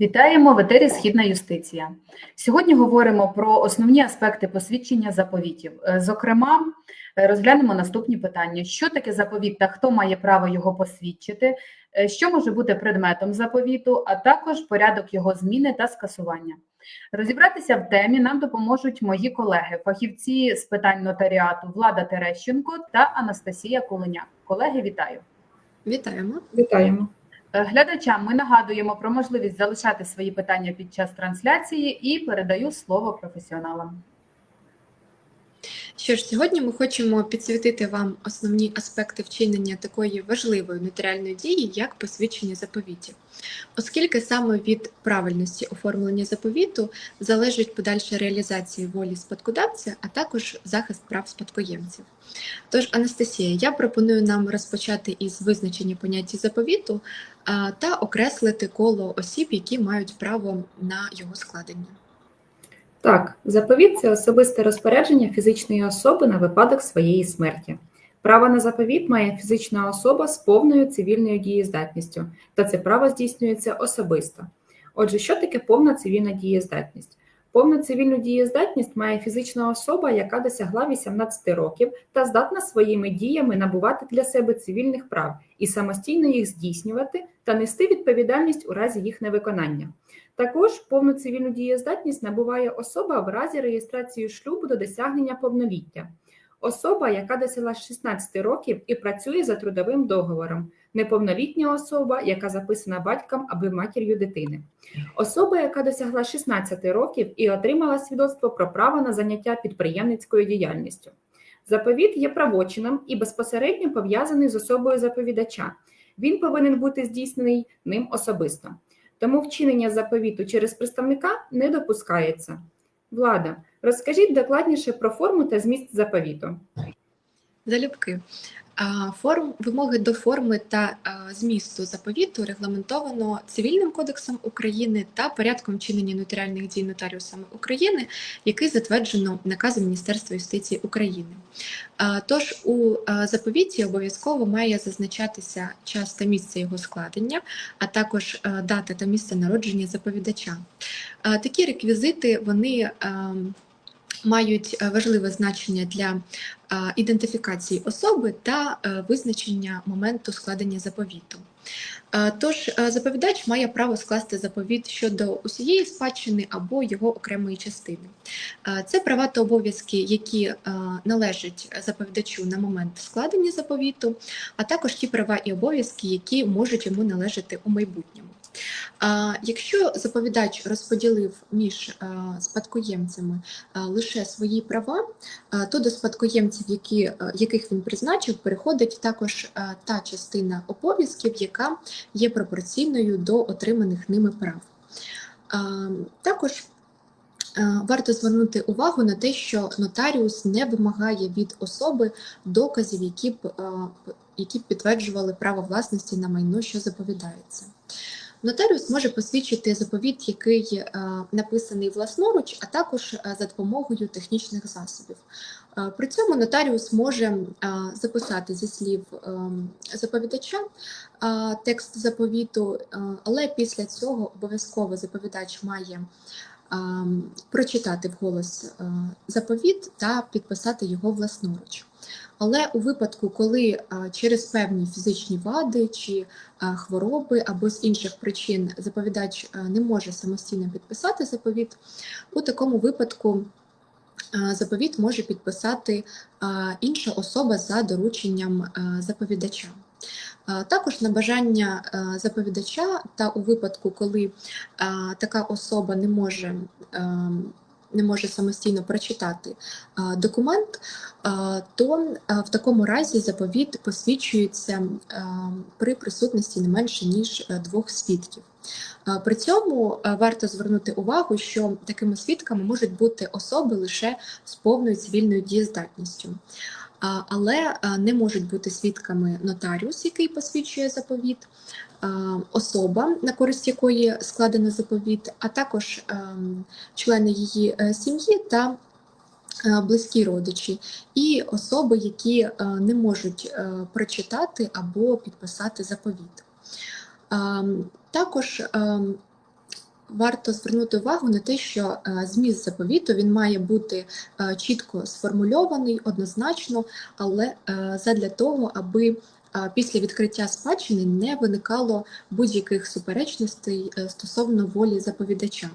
Вітаємо в етері Східна юстиція. Сьогодні говоримо про основні аспекти посвідчення заповітів. Е, Зокрема, е, розглянемо наступні питання: що таке заповіт та хто має право його посвідчити, Е, що може бути предметом заповіту, а також порядок його зміни та скасування. Розібратися в темі нам допоможуть мої колеги, фахівці з питань нотаріату Влада Терещенко та Анастасія Кулиняк. Колеги, вітаю! Вітаємо. Вітаємо. Е, Глядачам ми нагадуємо про можливість залишати свої питання під час трансляції і передаю слово професіоналам. Що ж, сьогодні ми хочемо підсвітити вам основні аспекти вчинення такої важливої нотаріальної дії, як посвідчення заповітів, оскільки саме від правильності оформлення заповіту залежить подальша реалізація волі спадкодавця, а також захист прав спадкоємців. Тож, Анастасія, я пропоную нам розпочати із визначення поняття заповіту та окреслити коло осіб, які мають право на його складення. Так, заповіт це особисте розпорядження фізичної особи на випадок своєї смерті. Право на заповіт має фізична особа з повною цивільною дієздатністю, та це право здійснюється особисто. Отже, що таке повна цивільна дієздатність? Повну цивільну дієздатність має фізична особа, яка досягла 18 років та здатна своїми діями набувати для себе цивільних прав і самостійно їх здійснювати та нести відповідальність у разі їх невиконання. Також повну цивільну дієздатність набуває особа в разі реєстрації шлюбу до досягнення повноліття. Особа, яка досягла 16 років і працює за трудовим договором, неповнолітня особа, яка записана батьком або матір'ю дитини, особа, яка досягла 16 років і отримала свідоцтво про право на заняття підприємницькою діяльністю. Заповіт є правочином і безпосередньо пов'язаний з особою заповідача. Він повинен бути здійснений ним особисто. Тому вчинення заповіту через представника не допускається. Влада, розкажіть докладніше про форму та зміст заповіту. Залюбки. Форм вимоги до форми та змісту заповіту регламентовано Цивільним кодексом України та порядком чинення нотаріальних дій нотаріусами України, який затверджено наказом Міністерства юстиції України. Тож у заповіті обов'язково має зазначатися час та місце його складення, а також дата та місце народження заповідача. Такі реквізити вони. Мають е, важливе значення для е, ідентифікації особи та е, визначення моменту складення заповіту. Тож заповідач має право скласти заповіт щодо усієї спадщини або його окремої частини. Це права та обов'язки, які належать заповідачу на момент складення заповіту, а також ті права і обов'язки, які можуть йому належати у майбутньому. Якщо заповідач розподілив між спадкоємцями лише свої права, то до спадкоємців, які, яких він призначив, переходить також та частина обов'язків, яка є пропорційною до отриманих ними прав. Також Варто звернути увагу на те, що нотаріус не вимагає від особи доказів, які б які б підтверджували право власності на майно, що заповідається. Нотаріус може посвідчити заповіт, який е, написаний власноруч, а також е, за допомогою технічних засобів. Е, при цьому нотаріус може записати зі слів заповідача текст заповіту, але після цього обов'язково заповідач має прочитати вголос заповіт та підписати його власноруч. Але у випадку, коли через певні фізичні вади чи хвороби або з інших причин заповідач не може самостійно підписати заповіт, у такому випадку заповіт може підписати інша особа за дорученням заповідача. Також на бажання заповідача та у випадку, коли така особа не може не може самостійно прочитати документ, то в такому разі заповіт посвідчується при присутності не менше ніж двох свідків. При цьому варто звернути увагу, що такими свідками можуть бути особи лише з повною цивільною дієздатністю але не можуть бути свідками нотаріус, який посвідчує заповіт, особа, на користь якої складено заповіт, а також члени її е, сім'ї та е, близькі родичі, і особи, які е, не можуть прочитати або підписати заповіт. Також варто звернути увагу на те, що е, зміст заповіту він має бути е, чітко сформульований, однозначно, але е, задля того, аби після відкриття спадщини не виникало будь-яких суперечностей стосовно волі заповідача.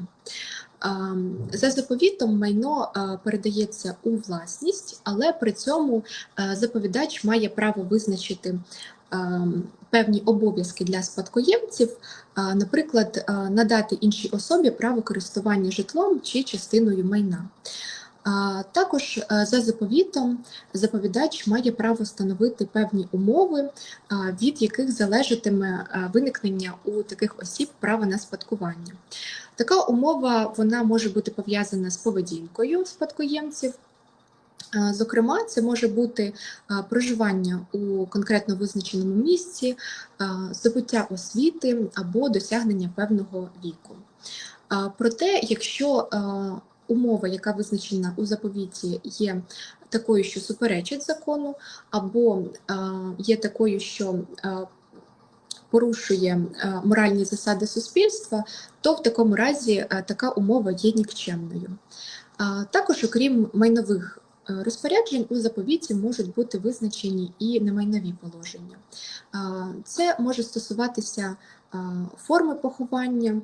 Ем, За заповітом майно е, передається у власність, але при цьому е, заповідач має право визначити ем, певні обов'язки для спадкоємців, наприклад, надати іншій особі право користування житлом чи частиною майна. Також за заповітом заповідач має право встановити певні умови, від яких залежатиме виникнення у таких осіб права на спадкування. Така умова вона може бути пов'язана з поведінкою спадкоємців. Зокрема, це може бути проживання у конкретно визначеному місці, здобуття освіти або досягнення певного віку. Проте, якщо умова, яка визначена у заповіті, є такою, що суперечить закону, або є такою, що порушує моральні засади суспільства, то в такому разі така умова є нікчемною. Також, окрім майнових е, розпоряджень, у заповіті можуть бути визначені і немайнові положення. Це може стосуватися форми поховання,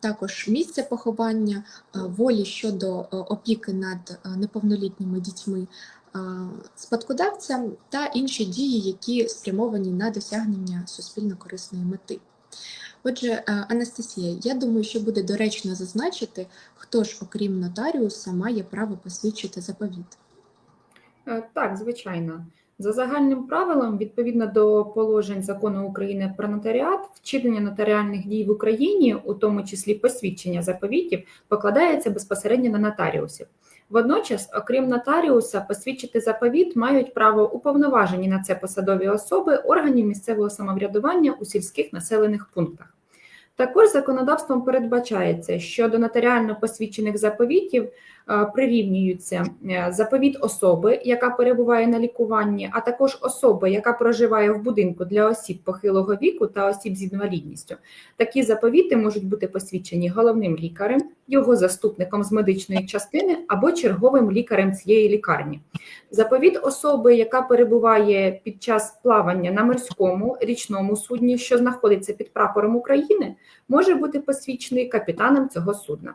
також місця поховання, волі щодо е, опіки над е, неповнолітніми дітьми а, спадкодавця та інші дії, які спрямовані на досягнення суспільно корисної мети. Отже, е, Анастасія, я думаю, що буде доречно зазначити, хто ж, окрім нотаріуса, має право посвідчити заповіт. Е, Так, звичайно. За загальним правилом, відповідно до положень закону України про нотаріат, вчинення нотаріальних дій в Україні, у тому числі посвідчення заповітів, покладається безпосередньо на нотаріусів. Водночас, окрім нотаріуса, посвідчити заповіт мають право уповноважені на це посадові особи органів місцевого самоврядування у сільських населених пунктах. Також законодавством передбачається, що до нотаріально посвідчених заповітів прирівнюються е, заповіт особи, яка перебуває на лікуванні, а також особи, яка проживає в будинку для осіб похилого віку та осіб з інвалідністю. Такі заповіти можуть бути посвідчені головним лікарем, його заступником з медичної частини або черговим лікарем цієї лікарні. Заповіт особи, яка перебуває під час плавання на морському річному судні, що знаходиться під прапором України, може бути посвідчений капітаном цього судна.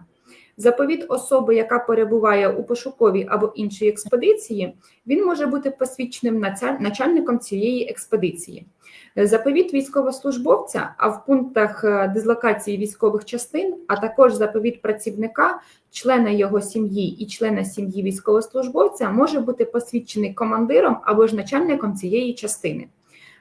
Заповіт особи, яка перебуває у пошуковій або іншій експедиції, він може бути посвідченим начальником цієї експедиції. Заповіт військовослужбовця, а в пунктах е, дислокації військових частин, а також заповіт працівника, члена його сім'ї і члена сім'ї військовослужбовця може бути посвідчений командиром або ж начальником цієї частини.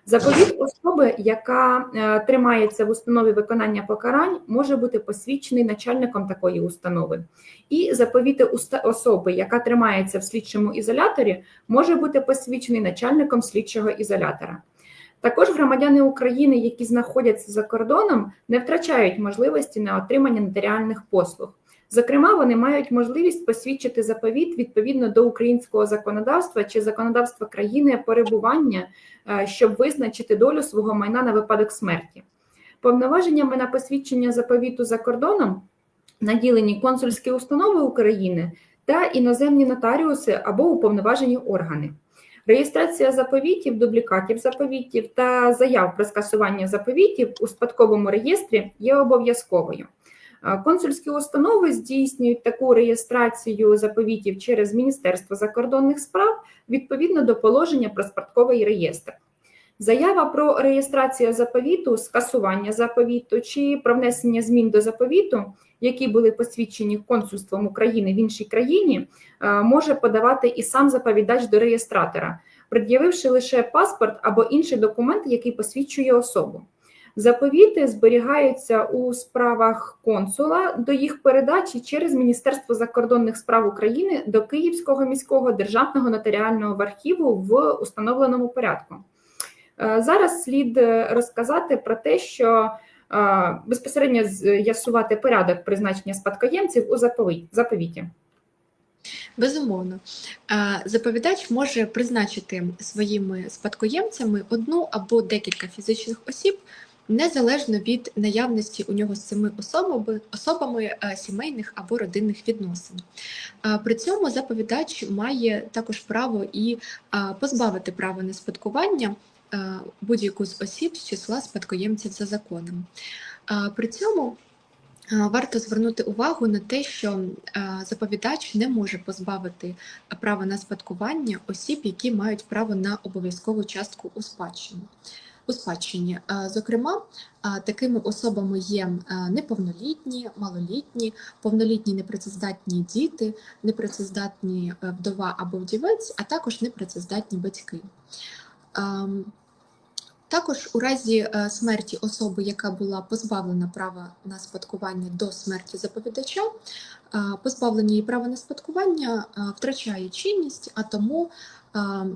Заповіт особи, яка е, тримається в установі виконання покарань, може бути посвідчений начальником такої установи. І заповіти особи, яка тримається в слідчому ізоляторі, може бути посвідчений начальником слідчого ізолятора. Також громадяни України, які знаходяться за кордоном, не втрачають можливості на отримання нотаріальних послуг. Зокрема, вони мають можливість посвідчити заповіт відповідно до українського законодавства чи законодавства країни перебування, е, щоб визначити долю свого майна на випадок смерті. Повноваженнями на посвідчення заповіту за кордоном наділені консульські установи України та іноземні нотаріуси або уповноважені органи. Реєстрація заповітів, дублікатів заповітів та заяв про скасування заповітів у спадковому реєстрі є обов'язковою. Консульські установи здійснюють таку реєстрацію заповітів через Міністерство закордонних справ відповідно до положення про спадковий реєстр. Заява про реєстрацію заповіту, скасування заповіту чи про внесення змін до заповіту, які були посвідчені консульством України в іншій країні, е, може подавати і сам заповідач до реєстратора, пред'явивши лише паспорт або інший документ, який посвідчує особу. Заповіти зберігаються у справах консула до їх передачі через Міністерство закордонних справ України до Київського міського державного нотаріального архіву в установленому порядку. Е, Зараз слід е, розказати про те, що е, безпосередньо з'ясувати порядок призначення спадкоємців у заповіті. Безумовно, заповідач може призначити своїми спадкоємцями одну або декілька фізичних осіб, незалежно від наявності у нього з цими особами, особами е, сімейних або родинних відносин. При цьому заповідач має також право і позбавити права на спадкування е, будь-яку з осіб з числа спадкоємців за законом. При цьому е, варто звернути увагу на те, що заповідач не може позбавити права на спадкування осіб, які мають право на обов'язкову частку у спадщині. У спадщині, Е, зокрема, е, такими особами є е, неповнолітні, малолітні, повнолітні непрацездатні діти, непрацездатні вдова або вдівець, а також непрацездатні батьки. Ем, Також у разі смерті особи, яка була позбавлена права на спадкування до смерті заповідача, позбавлення її права на спадкування втрачає чинність, а тому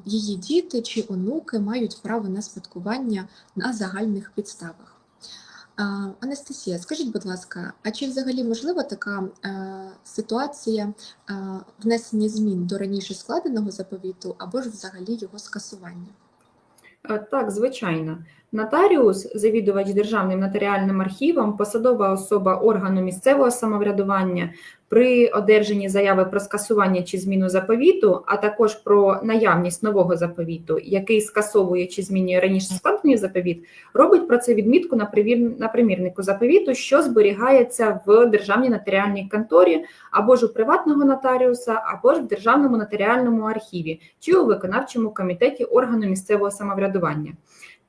її діти чи онуки мають право на спадкування на загальних підставах. Анастасія, скажіть, будь ласка, а чи взагалі можлива така е, ситуація е, внесення змін до раніше складеного заповіту або ж взагалі його скасування? Е, Так, звичайно. Нотаріус, завідувач державним нотаріальним архівом, посадова особа органу місцевого самоврядування при одержанні заяви про скасування чи зміну заповіту, а також про наявність нового заповіту, який скасовує чи змінює раніше складений заповіт, робить про це відмітку на примірнику заповіту, що зберігається в державній нотаріальній конторі або ж у приватного нотаріуса, або ж в державному нотаріальному архіві чи у виконавчому комітеті органу місцевого самоврядування.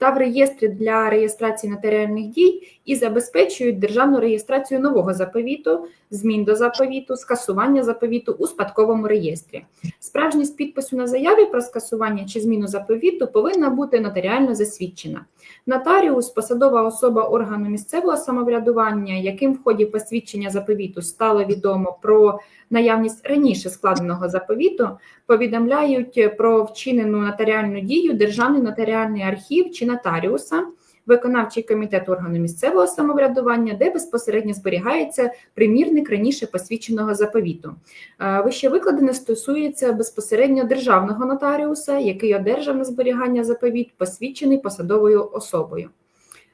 Та в реєстрі для реєстрації нотаріальних дій і забезпечують державну реєстрацію нового заповіту, змін до заповіту, скасування заповіту у спадковому реєстрі. Справжність підпису на заяві про скасування чи зміну заповіту повинна бути нотаріально засвідчена. Нотаріус, посадова особа органу місцевого самоврядування, яким в ході посвідчення заповіту стало відомо про наявність раніше складеного заповіту, повідомляють про вчинену нотаріальну дію Державний нотаріальний архів чи нотаріуса, виконавчий комітет органу місцевого самоврядування, де безпосередньо зберігається примірник раніше посвідченого заповіту. Е, Вище викладене стосується безпосередньо державного нотаріуса, який одержав на зберігання заповіт, посвідчений посадовою особою.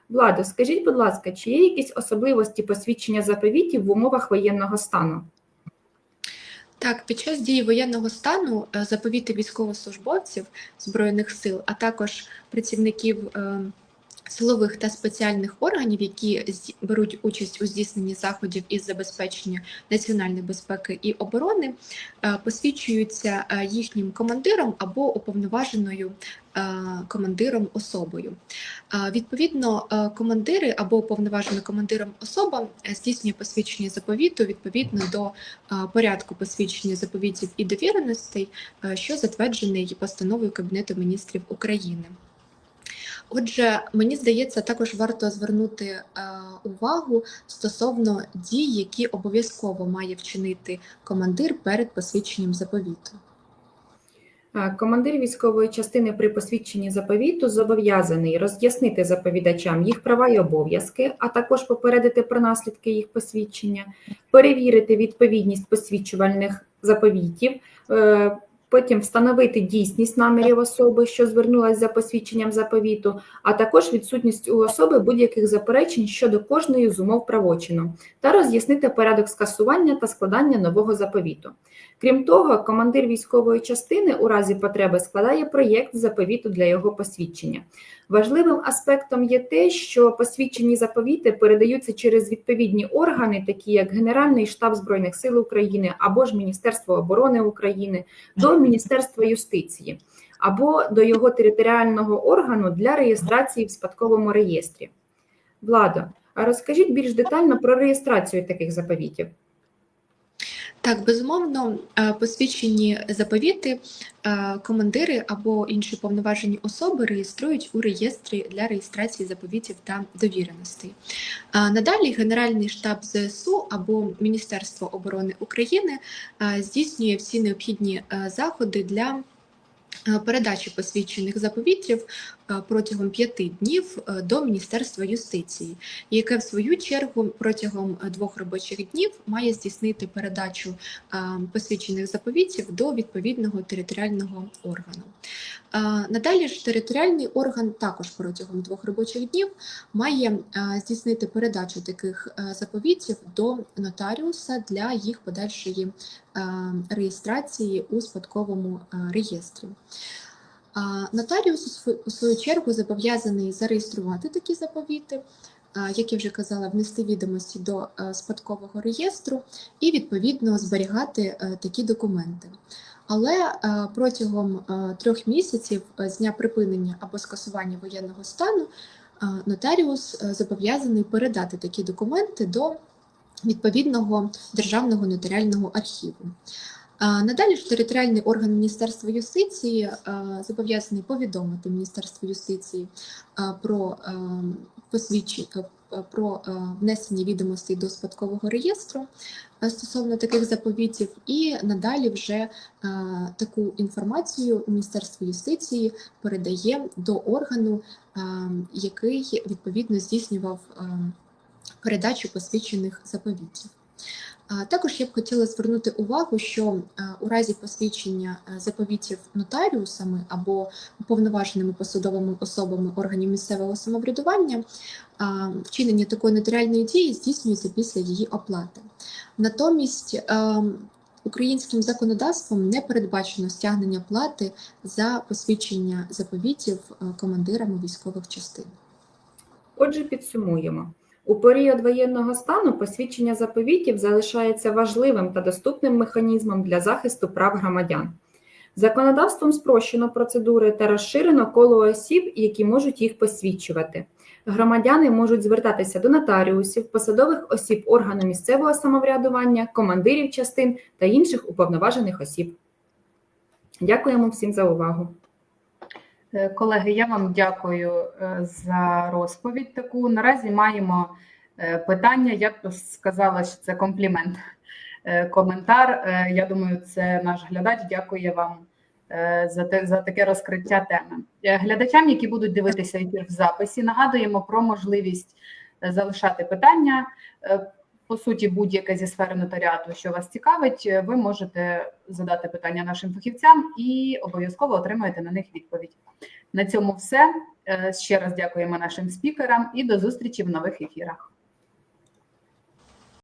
Владо, скажіть, будь ласка, чи є якісь особливості посвідчення заповітів в умовах воєнного стану? Так, під час дії воєнного стану е, заповіти військовослужбовців Збройних сил, а також працівників е, силових та спеціальних органів, які беруть участь у здійсненні заходів із забезпечення національної безпеки і оборони, е, посвідчуються е, їхнім командиром або уповноваженою е, командиром особою. Відповідно, командири або уповноважена командиром особа здійснює посвідчення заповіту відповідно до порядку посвідчення заповітів і довіреностей, що затверджений постановою Кабінету міністрів України. Отже, мені здається, також варто звернути е, увагу стосовно дій, які обов'язково має вчинити командир перед посвідченням заповіту. Командир військової частини при посвідченні заповіту зобов'язаний роз'яснити заповідачам їх права і обов'язки, а також попередити про наслідки їх посвідчення, перевірити відповідність посвідчувальних заповітів, е, потім встановити дійсність намірів особи, що звернулася за посвідченням заповіту, а також відсутність у особи будь-яких заперечень щодо кожної з умов правочину, та роз'яснити порядок скасування та складання нового заповіту. Крім того, командир військової частини у разі потреби складає проєкт заповіту для його посвідчення. Важливим аспектом є те, що посвідчені заповіти передаються через відповідні органи, такі як Генеральний штаб Збройних сил України або ж Міністерство оборони України, до Міністерства юстиції або до його територіального органу для реєстрації в спадковому реєстрі. Владо, а розкажіть більш детально про реєстрацію таких заповітів. Так, безумовно, е, посвідчені заповіти е, командири або інші повноважені особи реєструють у реєстрі для реєстрації заповітів та довіреностей. Е, Надалі Генеральний штаб ЗСУ або Міністерство оборони України здійснює всі необхідні заходи для передачі посвідчених заповітів протягом п'яти днів е, до Міністерства юстиції, яке в свою чергу протягом е, двох робочих днів має здійснити передачу е, посвідчених заповітів до відповідного територіального органу. Надалі ж територіальний орган також протягом двох робочих днів має здійснити передачу таких заповітів до нотаріуса для їх подальшої реєстрації у спадковому реєстрі. Нотаріус у свою чергу зобов'язаний зареєструвати такі заповіти, як я вже казала, внести відомості до е, спадкового реєстру і відповідно зберігати е, такі документи. Але е, протягом трьох місяців з дня припинення або скасування воєнного стану нотаріус зобов'язаний передати такі документи до відповідного державного нотаріального архіву. Надалі ж територіальний орган Міністерства юстиції зобов'язаний повідомити Міністерство юстиції про посвідчення про внесення відомостей до спадкового реєстру стосовно таких заповітів, і надалі вже таку інформацію Міністерство юстиції передає до органу, який відповідно здійснював передачу посвідчених заповітів. Також я б хотіла звернути увагу, що е, у разі посвідчення е, заповітів нотаріусами або уповноваженими посадовими особами органів місцевого самоврядування вчинення такої нотаріальної дії здійснюється після її оплати. Натомість е, українським законодавством не передбачено стягнення плати за посвідчення заповітів командирами військових частин. Отже, підсумуємо. У період воєнного стану посвідчення заповітів залишається важливим та доступним механізмом для захисту прав громадян. Законодавством спрощено процедури та розширено коло осіб, які можуть їх посвідчувати. Громадяни можуть звертатися до нотаріусів, посадових осіб органу місцевого самоврядування, командирів частин та інших уповноважених осіб. Дякуємо всім за увагу. Е, Колеги, я вам дякую е, за розповідь таку. Наразі маємо е, питання. Я б сказала, що це комплімент. Коментар. Я думаю, це наш глядач. Дякує вам за те за таке розкриття теми. Глядачам, які будуть дивитися ефір в записі, нагадуємо про можливість залишати питання. По суті, будь-яке зі сфери нотаріату, що вас цікавить, е, ви можете задати питання нашим фахівцям і обов'язково отримаєте на них відповідь. На цьому все. Е, Ще раз дякуємо нашим спікерам і до зустрічі в нових ефірах.